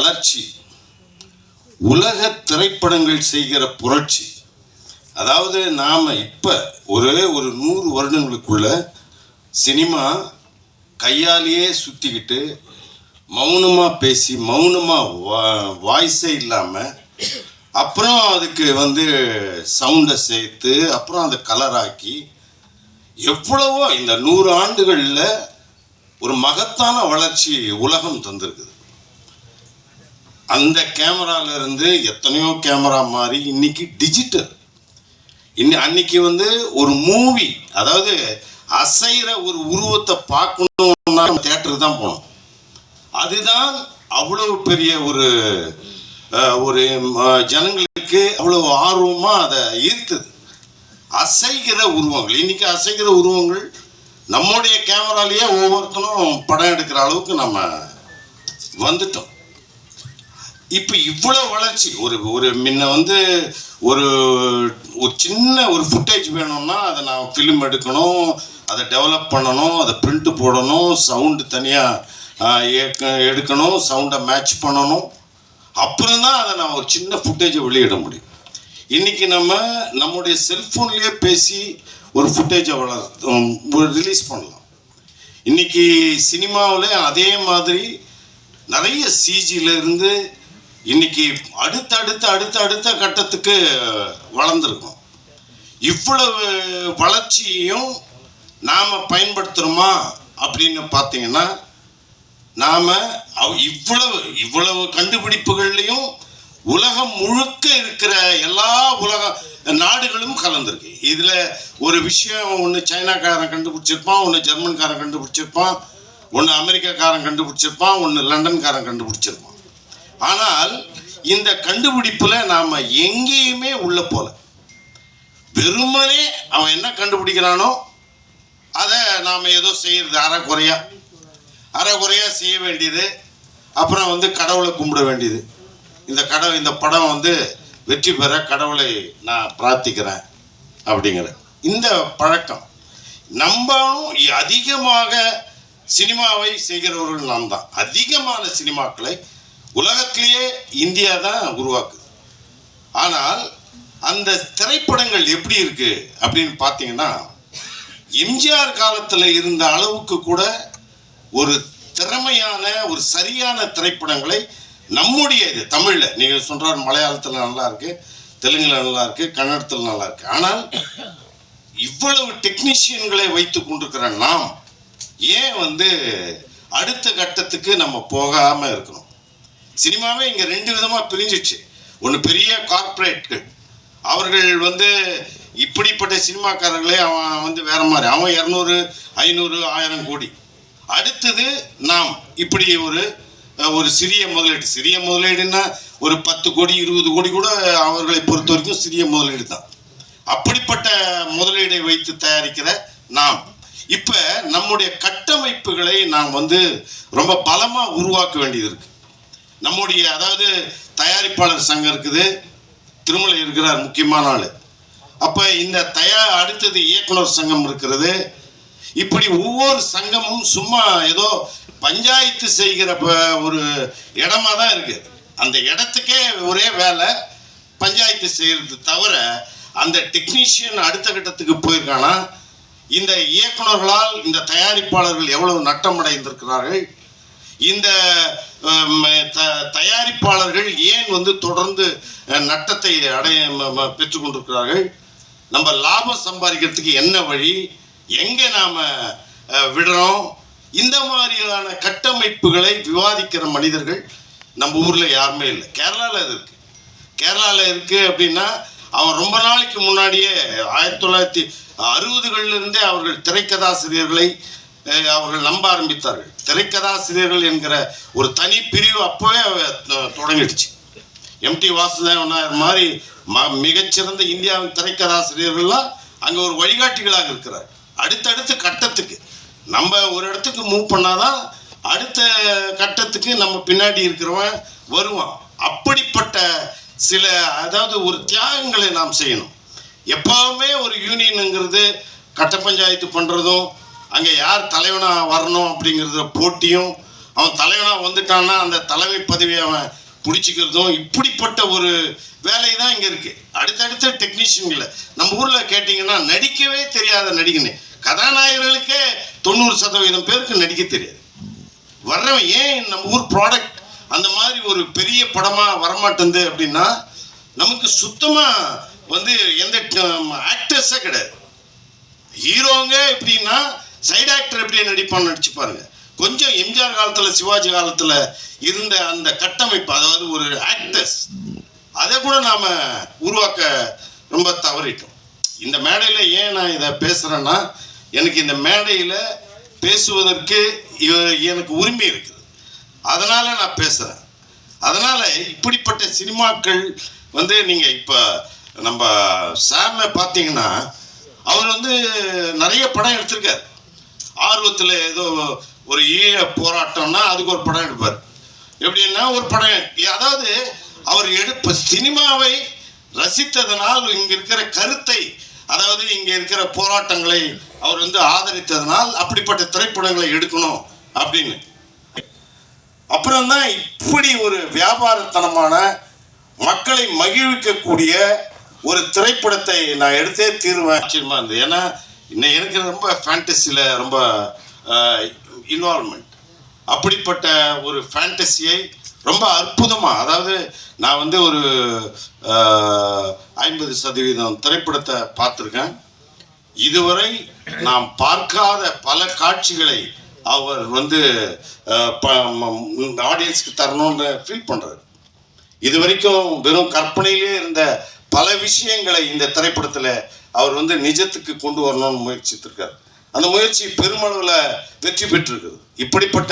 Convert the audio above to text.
வளர்ச்சி. உலக திரைப்படங்கள் செய்கிற புரட்சி. அதாவது நாம் இப்போ ஒரே ஒரு நூறு வருடங்களுக்குள்ள சினிமா கையாலேயே சுற்றிக்கிட்டு மௌனமாக பேசி மௌனமாக வா- வாய்ஸே இல்லாமல் அப்புறம் அதுக்கு வந்து சவுண்டை சேர்த்து அப்புறம் அதை கலராக்கி எவ்வளவோ இந்த நூறு ஆண்டுகளில் ஒரு மகத்தான வளர்ச்சி உலகம் தந்திருக்குது. அந்த கேமராலேருந்து எத்தனையோ கேமரா மாறி இன்னைக்கு டிஜிட்டல் இன்னி அன்னைக்கு வந்து ஒரு மூவி அதாவது அசைகிற ஒரு உருவத்தை பார்க்கணும்னா தேட்டருக்கு தான் போனோம். அதுதான் அவ்வளவு பெரிய ஒரு ஒரு ஜனங்களுக்கு அவ்வளவு ஆர்வமாக அதை ஈர்த்தது. அசைகிற உருவங்கள் இன்னைக்கு அசைகிற உருவங்கள் நம்முடைய கேமராலேயே ஒவ்வொருத்தனும் படம் எடுக்கிற அளவுக்கு நம்ம வந்துட்டோம். இப்போ இவ்வளோ வளர்ச்சி. ஒரு ஒரு முன்ன வந்து ஒரு ஒரு சின்ன ஒரு ஃபுட்டேஜ் வேணும்னா அதை நான் ஃபிலிம் எடுக்கணும் அதை டெவலப் பண்ணணும் அதை பிரிண்ட்டு போடணும் சவுண்டு தனியாக எடுக்கணும் சவுண்டை மேட்ச் பண்ணணும். அப்புறம் தான் அதை நான் ஒரு சின்ன ஃபுட்டேஜை வெளியிட முடியும். இன்றைக்கி நம்ம நம்முடைய செல்ஃபோன்லேயே பேசி ஒரு ஃபுட்டேஜை வளர் ரிலீஸ் பண்ணலாம். இன்னைக்கு சினிமாவில் அதே மாதிரி நிறைய சிஜியிலேருந்து இருந்து இன்னைக்கு அடுத்த அடுத்த அடுத்த அடுத்த கட்டத்துக்கு வளர்ந்துருக்கோம். இவ்வளவு வளர்ச்சியையும் நாம் பயன்படுத்துகிறோமா அப்படின்னு பார்த்தீங்கன்னா நாம் இவ்வளவு இவ்வளவு கண்டுபிடிப்புகள்லையும் உலகம் முழுக்க இருக்கிற எல்லா உலக நாடுகளும் கலந்துருக்கு. இதில் ஒரு விஷயம் ஒன்று சைனாக்காரன் கண்டுபிடிச்சிருப்பான் ஒன்று ஜெர்மன்காரன் கண்டுபிடிச்சிருப்பான் ஒன்று அமெரிக்காக்காரன் கண்டுபிடிச்சிருப்பான் ஒன்று லண்டன்காரன் கண்டுபிடிச்சிருப்பான். ஆனால் இந்த கண்டுபிடிப்புல நாம எங்கேயுமே உள்ள போல. வெறுமனே அவன் என்ன கண்டுபிடிக்கிறானோ அதை நாம ஏதோ செய்யறது அறக்குறையா அறகுறையா செய்ய வேண்டியது அப்புறம் வந்து கடவுளை கும்பிட வேண்டியது. இந்த கடவுள் இந்த படம் வந்து வெற்றி பெற கடவுளை நான் பிரார்த்திக்கிறேன் அப்படிங்கிற. இந்த பழக்கம் நம்மளும் அதிகமாக சினிமாவை செய்கிறவர்கள் நாம் தான் அதிகமான சினிமாக்களை உலகத்திலேயே இந்தியா தான் உருவாக்குது. ஆனால் அந்த திரைப்படங்கள் எப்படி இருக்கு அப்படின்னு பார்த்தீங்கன்னா எம்ஜிஆர் காலத்தில் இருந்த அளவுக்கு கூட ஒரு திறமையான ஒரு சரியான திரைப்படங்களை நம்முடைய இது தமிழில் நீங்கள் சொல்கிறார் மலையாளத்தில் நல்லா இருக்கு தெலுங்கில் நல்லா இருக்கு கன்னடத்தில் நல்லா இருக்கு. ஆனால் இவ்வளவு டெக்னீஷியன்களை வைத்து கொண்டிருக்கிற நாம் ஏன் வந்து அடுத்த கட்டத்துக்கு நம்ம போகாமல் இருக்கணும்? சினிமாவே இங்க ரெண்டு விதமா பிரிஞ்சிச்சு. ஒன்று பெரிய கார்ப்பரேட்கள் அவர்கள் வந்து இப்படிப்பட்ட சினிமாக்காரர்களே அவன் வந்து வேற மாதிரி. அவன் இரநூறு ஐநூறு ஆயிரம் கோடி. அடுத்தது நாம். இப்படி ஒரு ஒரு சிறிய முதலீடு. சிறிய முதலீடுன்னா ஒரு பத்து கோடி இருபது கோடி கூட அவர்களை பொறுத்த வரைக்கும் சிறிய முதலீடு தான். அப்படிப்பட்ட முதலீடை வைத்து தயாரிக்கிற நாம். இப்போ நம்முடைய கட்டமைப்புகளை நாம் வந்து ரொம்ப பலமாக உருவாக்க வேண்டியது இருக்குது நம்முடைய அதாவது தயாரிப்பாளர் சங்கம் இருக்குது. திருமலை இருக்கிறார் முக்கியமான ஆள். அப்போ இந்த தயா அடுத்தது இயக்குனர் சங்கம் இருக்கிறது. இப்படி ஒவ்வொரு சங்கமும் சும்மா ஏதோ பஞ்சாயத்து செய்கிற ப- ஒரு இடமா தான் இருக்குது அந்த இடத்துக்கே ஒரே வேலை பஞ்சாயத்து செய்கிறது தவிர அந்த டெக்னீஷியன் அடுத்த கட்டத்துக்கு போயிருக்கானா இந்த இயக்குனர்களால் இந்த தயாரிப்பாளர்கள் எவ்வளவு நட்டம் அடைந்திருக்கிறார்கள் இந்த தயாரிப்பாளர்கள் ஏன் வந்து தொடர்ந்து நட்டத்தை அடைய பெற்றுக்கொண்டிருக்கிறார்கள்? நம்ம லாபம் சம்பாதிக்கிறதுக்கு என்ன வழி? எங்கே நாம் விடுறோம் இந்த மாதிரியான கட்டமைப்புகளை விவாதிக்கிற மனிதர்கள் நம்ம ஊரில் யாருமே இல்லை. கேரளாவில் அது இருக்குது கேரளாவில் இருக்குது அப்படின்னா அவன் ரொம்ப நாளைக்கு முன்னாடியே ஆயிரத்தி தொள்ளாயிரத்தி அறுபதுகளிலிருந்தே அவர்கள் திரைக்கதாசிரியர்களை அவர்கள் நம்ப ஆரம்பித்தார்கள். திரைக்கதாசிரியர்கள் என்கிற ஒரு தனி பிரிவு அப்போவே தொடங்கிடுச்சு. எம்டி வாசுதேவன் நாயர் மாதிரி ம- மிகச்சிறந்த இந்தியாவின் திரைக்கதாசிரியர்கள்லாம் அங்கே ஒரு வழிகாட்டிகளாக இருக்கிறார். அடுத்தடுத்த கட்டத்துக்கு. நம்ம ஒரு இடத்துக்கு மூவ் பண்ணாதான் அடுத்த கட்டத்துக்கு நம்ம பின்னாடி இருக்கிறவன் வருவான். அப்படிப்பட்ட சில அதாவது ஒரு தியாகங்களை நாம் செய்யணும். எப்பவுமே ஒரு யூனியனுங்கிறது கட்ட பஞ்சாயத்து பண்ணுறதும் அங்கே யார் தலைவனாக வரணும் அப்படிங்கிறத போட்டியும் அவன் தலைவனாக வந்துட்டான்னா அந்த தலைமை பதவியை அவன் பிடிச்சிக்கிறதும் இப்படிப்பட்ட ஒரு வேலை தான் இங்கே இருக்குது அடுத்தடுத்த டெக்னீஷியன்களை நம்ம ஊரில் கேட்டிங்கன்னா நடிக்கவே தெரியாத நடிகனே. கதாநாயகர்களுக்கே தொண்ணூறு சதவீதம் பேருக்கு நடிக்க தெரியாது. வர்றவன் ஏன் நம்ம ஊர் ப்ராடக்ட் அந்த மாதிரி ஒரு பெரிய படமாக வரமாட்டேங்குது அப்படின்னா நமக்கு சுத்தமாக வந்து எந்த ஆக்டர்ஸே கிடையாது. ஹீரோங்க எப்படின்னா சைடு ஆக்டர் எப்படி நடிப்பான்னு நடிச்சு பாருங்க. கொஞ்சம் எம்ஜிஆர் காலத்தில் சிவாஜி காலத்தில் இருந்த அந்த கட்டமைப்பு அதாவது ஒரு ஆக்டர்ஸ் அதை கூட நாம் உருவாக்க ரொம்ப தவறிட்டோம். இந்த மேடையில் ஏன் நான் இதை பேசுகிறேன்னா எனக்கு இந்த மேடையில் பேசுவதற்கு இவ- எனக்கு உரிமை இருக்குது. அதனால் நான் பேசுகிறேன் அதனால் இப்படிப்பட்ட சினிமாக்கள் வந்து நீங்கள் இப்போ நம்ம சாமை பார்த்தீங்கன்னா அவர் வந்து நிறைய படம் எடுத்திருக்காரு. ஆர்வத்தில் ஏதோ ஒரு ஈழ போராட்டம்னா அதுக்கு ஒரு படம் எடுப்பார். எப்படின்னா ஒரு படம் அதாவது அவர் எடுப்ப சினிமாவை ரசித்ததனால் இங்கே இருக்கிற கருத்தை அதாவது இங்கே இருக்கிற போராட்டங்களை அவர் வந்து ஆதரித்ததனால் அப்படிப்பட்ட திரைப்படங்களை எடுக்கணும் அப்படின்னு. அப்புறம் தான் இப்படி ஒரு வியாபாரத்தனமான மக்களை மகிழ்விக்கக்கூடிய ஒரு திரைப்படத்தை நான் எடுத்தே தீர்வேன். ஆச்சரியமாக இருந்தது. ஏன்னா இன்னும் எனக்கு ரொம்ப ஃபேண்டசியில் ரொம்ப இன்வால்மெண்ட் அப்படிப்பட்ட ஒரு ஃபேண்டசியை ரொம்ப அற்புதமாக அதாவது நான் வந்து ஒரு ஐம்பது சதவீதம் திரைப்படத்தை பார்த்துருக்கேன். இதுவரை நாம் பார்க்காத பல காட்சிகளை அவர் வந்து ஆடியன்ஸ்க்கு தரணும்னு ஃபீல் பண்ணுறாரு இது வரைக்கும் வெறும் கற்பனையிலே இருந்த பல விஷயங்களை இந்த திரைப்படத்தில் அவர் வந்து நிஜத்துக்கு கொண்டு வரணும்னு முயற்சித்திருக்கார். அந்த முயற்சி பெருமளவில் வெற்றி பெற்றிருக்குது. இப்படிப்பட்ட